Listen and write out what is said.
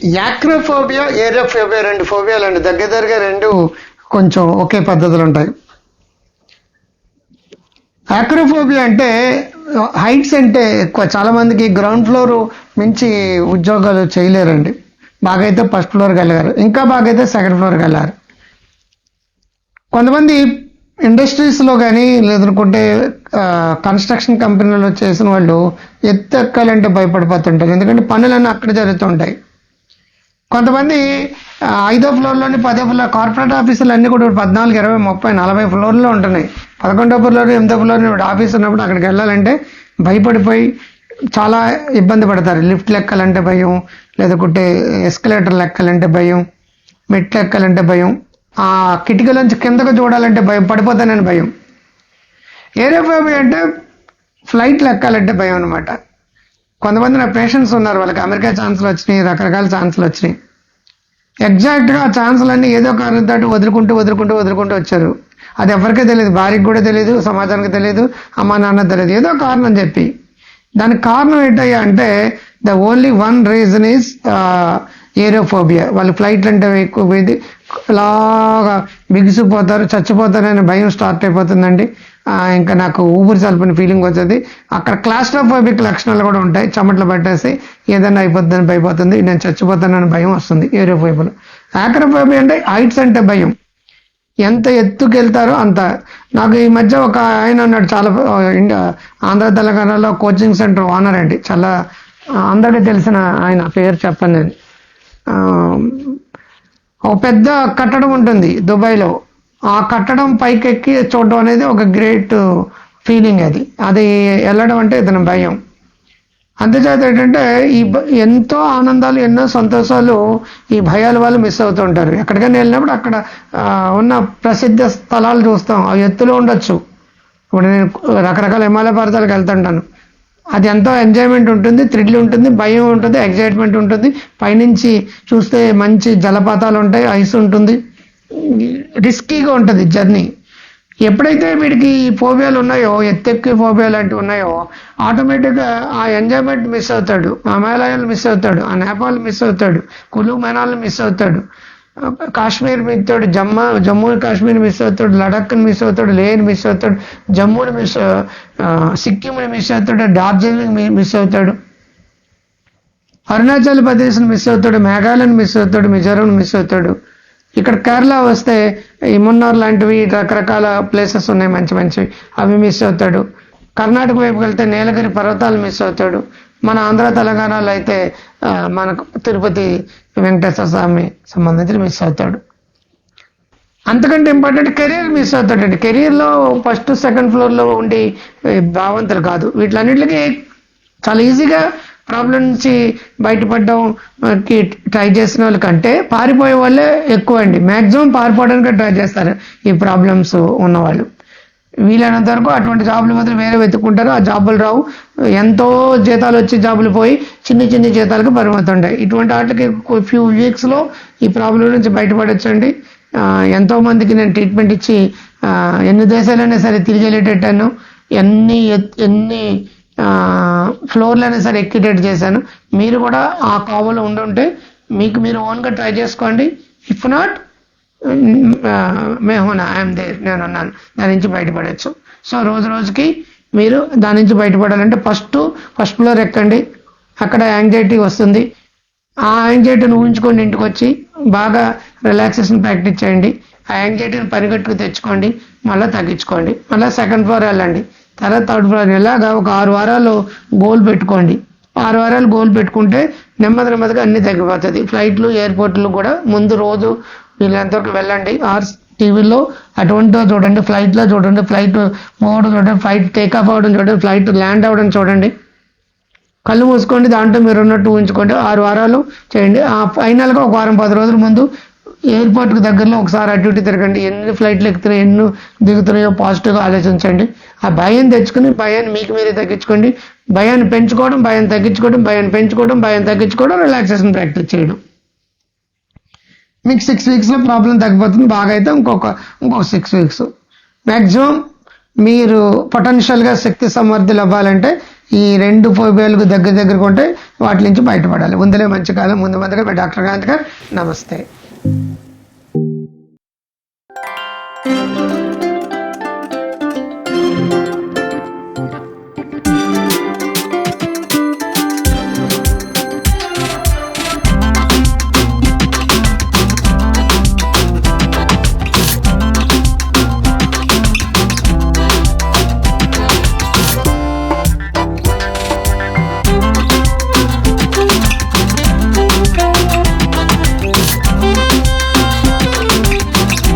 Acrophobia aerophobia రెండు ఫోబియాలు అండి దగ్గర దగ్గర రెండు కొంచెం ఒకే పద్ధతులు ఉంటాయి యాక్రోఫోబియా అంటే హైట్స్ అంటే ఎక్కువ. చాలామందికి గ్రౌండ్ ఫ్లోర్ మించి ఉద్యోగాలు చేయలేరండి. బాగా అయితే ఫస్ట్ ఫ్లోర్కి వెళ్ళారు ఇంకా బాగా అయితే సెకండ్ ఫ్లోర్కి వెళ్ళారు కొంతమంది ఇండస్ట్రీస్లో కానీ లేదనుకుంటే కన్స్ట్రక్షన్ కంపెనీలో చేసిన వాళ్ళు ఎత్తు ఎక్కాలంటే భయపడిపోతుంటారు. ఎందుకంటే పనులన్నీ అక్కడ జరుగుతుంటాయి కొంతమంది ఐదో ఫ్లోర్లోని పదో ఫ్లోర్ కార్పొరేట్ ఆఫీసులు అన్నీ కూడా పద్నాలుగు ఇరవై ముప్పై నలభై ఫ్లోర్లో ఉంటున్నాయి. పదకొండో ఫ్లోర్ ఎనిమిదో ఫ్లోర్ ఆఫీస్ ఉన్నప్పుడు అక్కడికి వెళ్ళాలంటే భయపడిపోయి చాలా ఇబ్బంది పడతారు. లిఫ్ట్ లెక్కాలంటే భయం లేకుంటే ఎస్కలేటర్ లెక్కాలంటే భయం మెట్లు ఎక్కాలంటే భయం ఆ కిటికీలోంచి కిందకు చూడాలంటే భయం పడిపోతానని భయం. ఏరోఫోబియా అంటే ఫ్లైట్లు ఎక్కాలంటే భయం అనమాట కొంతమంది నా పేషెంట్స్ ఉన్నారు వాళ్ళకి అమెరికా ఛాన్సులు వచ్చినాయి రకరకాల ఛాన్సులు వచ్చినాయి. ఎగ్జాక్ట్గా ఆ ఛాన్సులన్నీ ఏదో కారణంతో వదులుకుంటూ వదులుకుంటూ వదులుకుంటూ వచ్చారు. అది ఎవరికీ తెలియదు భార్యకి కూడా తెలియదు సమాజానికి తెలియదు అమ్మా నాన్న తెలియదు ఏదో కారణం చెప్పి. దానికి కారణం ఏంటయ్యా అంటే the only one reason is aerophobia. వాళ్ళు ఫ్లైట్లు అంటే ఎక్కువ ఇలాగా బిగిసిపోతారు చచ్చిపోతారనే భయం స్టార్ట్ అయిపోతుందండి. ఇంకా నాకు ఊపిరి చల్పని ఫీలింగ్ వచ్చేది. అక్కడ క్లాస్ట్రోఫోబిక్ లక్షణాలు కూడా ఉంటాయి. చెమటలు పట్టేసి ఏదైనా అయిపోతుందని భయపోతుంది నేను చచ్చిపోతానని భయం వస్తుంది ఏరోఫోబియాలో ఆక్రోఫోబియా అంటే హైట్స్ అంటే భయం. ఎంత ఎత్తుకు వెళ్తారో అంత. నాకు ఈ మధ్య ఒక ఆయన ఉన్నాడు చాలా ఇండియా ఆంధ్ర తెలంగాణలో కోచింగ్ సెంటర్ ఓనర్ అండి చాలా అందరికీ తెలిసిన ఆయన. పేరు చెప్పను నేను. ఒక పెద్ద కట్టడం ఉంటుంది దుబాయ్లో. ఆ కట్టడం పైకి ఎక్కి చూడడం అనేది ఒక గ్రేట్ ఫీలింగ్ అది. అది వెళ్ళడం అంటే ఇతని భయం. అంతేచేత ఏంటంటే ఈ ఎంతో ఆనందాలు ఎన్నో సంతోషాలు ఈ భయాల వల్ల మిస్ అవుతూ ఉంటారు. ఎక్కడికైనా వెళ్ళినప్పుడు అక్కడ ఉన్న ప్రసిద్ధ స్థలాలు చూస్తాం. అవి ఎత్తులో ఉండొచ్చు. ఇప్పుడు నేను రకరకాల హిమాలయ పర్వతాలకు వెళ్తుంటాను. అది ఎంతో ఎంజాయ్మెంట్ ఉంటుంది థ్రిల్ ఉంటుంది భయం ఉంటుంది ఎగ్జైట్మెంట్ ఉంటుంది. పైనుంచి చూస్తే మంచి జలపాతాలు ఉంటాయి ఐస్ ఉంటుంది. రిస్కీగా ఉంటుంది జర్నీ ఎప్పుడైతే వీడికి ఈ ఫోబియాలు ఉన్నాయో ఎత్తెక్కి ఫోబియా లాంటివి ఉన్నాయో ఆటోమేటిక్గా ఆ ఎంజాయ్మెంట్ మిస్ అవుతాడు ఆ మేళాయాలు మిస్ అవుతాడు ఆ నేపాల్ మిస్ అవుతాడు కులు మనాలు మిస్ అవుతాడు కాశ్మీర్ మిస్ అవుతాడు జమ్మా జమ్మూ కాశ్మీర్ మిస్ అవుతాడు లడఖ్ని మిస్ అవుతాడు లేహ్ని మిస్ అవుతాడు జమ్మూని మిస్ సిక్కింని మిస్ అవుతాడు డార్జిలింగ్ మిస్ అవుతాడు అరుణాచల్ ప్రదేశ్ని మిస్ అవుతాడు మేఘాలయని మిస్ అవుతాడు మిజోరాంని మిస్ అవుతాడు ఇక్కడ కేరళ వస్తే ఈ మున్నార్ లాంటివి రకరకాల ప్లేసెస్ ఉన్నాయి మంచి మంచివి అవి మిస్ అవుతాడు. కర్ణాటక వైపు వెళ్తే నీలగిరి పర్వతాలు మిస్ అవుతాడు. మన ఆంధ్ర తెలంగాణలో అయితే మనకు తిరుపతి వెంకటేశ్వర స్వామి సంబంధించి మిస్ అవుతాడు. అంతకంటే ఇంపార్టెంట్ కెరీర్ మిస్ అవుతాడండి. కెరీర్లో ఫస్ట్ సెకండ్ ఫ్లోర్లో ఉండి భావంతులు కాదు. వీటిలన్నింటికి చాలా ఈజీగా ప్రాబ్లం నుంచి బయటపడడంకి ట్రై చేసిన వాళ్ళకంటే పారిపోయే వాళ్ళే ఎక్కువ అండి మ్యాక్సిమం పారిపోవడానికి ట్రై చేస్తారు ఈ ప్రాబ్లమ్స్ ఉన్నవాళ్ళు. వీలైనంత వరకు అటువంటి జాబులు మాత్రం వేరే వెతుక్కుంటారు. ఆ జాబులు రావు. ఎంతో జీతాలు వచ్చే జాబులు పోయి చిన్న చిన్న జీతాలకు పరిమితం ఉంటాయి ఇటువంటి వాటికి ఫ్యూ వీక్స్లో ఈ ప్రాబ్లం నుంచి బయటపడొచ్చండి. ఎంతో మందికి నేను ట్రీట్మెంట్ ఇచ్చి ఎన్ని దేశాలైనా సరే తిరిగి వెళ్ళేటట్టాను ఎన్ని ఎన్ని ఫ్లోర్లోనే సరే ఎక్కిటేట్ చేశాను. మీరు కూడా ఆ కావలో ఉండుంటే మీకు మీరు ఓన్గా ట్రై చేసుకోండి. ఇఫ్ నాట్ మేహోనా ఐఎమ్ దేర్ నేను ఉన్నాను. దాని నుంచి బయటపడవచ్చు సో రోజు రోజుకి మీరు దాని నుంచి బయటపడాలంటే ఫస్ట్ ఫస్ట్ ఫ్లోర్ ఎక్కండి. అక్కడ యాంగ్జైటీ వస్తుంది. ఆ యాంగ్జైటీని ఊహించుకొని ఇంటికి వచ్చి బాగా రిలాక్సేషన్ ప్రాక్టీస్ చేయండి. ఆ యాంగ్జైటీని పరిగెట్టుకు తెచ్చుకోండి. మళ్ళీ తగ్గించుకోండి. మళ్ళీ సెకండ్ ఫ్లోర్ వెళ్ళండి. తర్వాత థర్డ్ ఫ్లోర్ ఎలాగా ఒక ఆరు వారాలు గోల్ పెట్టుకోండి. ఆరు వారాలు గోల్ పెట్టుకుంటే నెమ్మది నెమ్మదిగా అన్ని తగ్గిపోతుంది. ఫ్లైట్లు ఎయిర్పోర్ట్లు కూడా ముందు రోజు వీళ్ళంతవరకు వెళ్ళండి. ఆర్ టీవీలో అటువంటిదో చూడండి ఫ్లైట్లో చూడండి ఫ్లైట్ మూడు చూడండి ఫ్లైట్ టేక్ అవ్వడం చూడండి ఫ్లైట్ ల్యాండ్ అవ్వడం చూడండి. కళ్ళు మూసుకోండి దాంట్లో మీరు ఉన్నట్టు ఉంచుకోండి. ఆరు వారాలు చేయండి. ఆ ఫైనల్గా ఒక వారం పది రోజుల ముందు ఎయిర్పోర్ట్కి దగ్గరలో ఒకసారి అటు ఇటు తిరగండి. ఎన్ని ఫ్లైట్లు ఎక్కుతున్నాయి ఎన్ని దిగుతున్నాయో పాజిటివ్గా ఆలోచించండి. ఆ భయం తెచ్చుకుని భయాన్ని మీకు మీరే తగ్గించుకోండి. భయాన్ని పెంచుకోవడం భయాన్ని తగ్గించుకోవడం భయాన్ని పెంచుకోవడం భయం తగ్గించుకోవడం రిలాక్సేషన్ ప్రాక్టీస్ చేయడం. మీకు సిక్స్ వీక్స్లో ప్రాబ్లం తగ్గిపోతుంది బాగా అయితే ఇంకొక ఇంకొక సిక్స్ వీక్స్ మ్యాక్సిమం మీరు పొటెన్షియల్గా శక్తి సమర్థులు అవ్వాలంటే ఈ రెండు ఫోబియాలకు దగ్గర దగ్గరకు ఉంటే వాటి నుంచి బయటపడాలి. ముందులే మంచి కాలం ముందు ముందుగా డాక్టర్ గాంధీ గారు నమస్తే.